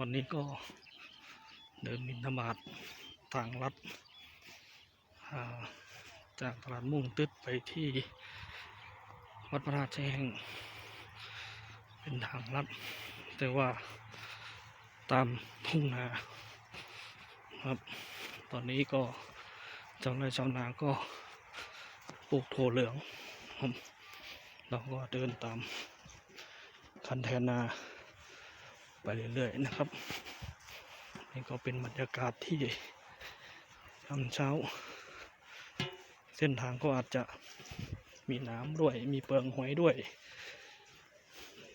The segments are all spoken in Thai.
วันนี้ก็เดินมินธบาตทางลัดจากตลาดมุ่งตึ๊ดไปที่วัดพระราชแห่ง เป็นทางลัด แต่ว่าตามทุ่งนาครับ ตอนนี้ก็เจ้าไร่ชาวนาก็ปลูกโถเหลืองครับเราก็เดินตามคันแทนา ไปเรื่อยๆนะครับนี่ก็เป็นบรรยากาศที่ยาเช้า เส้นทางก็อาจจะมีน้ำด้วย มีเปลืองหอยด้วย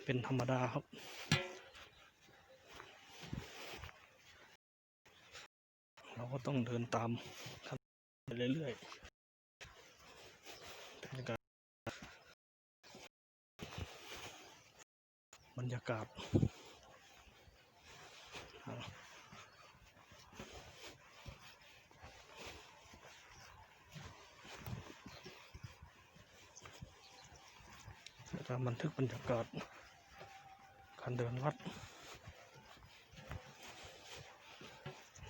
เป็นธรรมดาครับเราก็ต้องเดินตามไปเรื่อยๆบรรยากาศบรรยากาศ จะบันทึกบรรยากาศการเดินวัด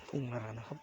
ทุ่งนานะครับ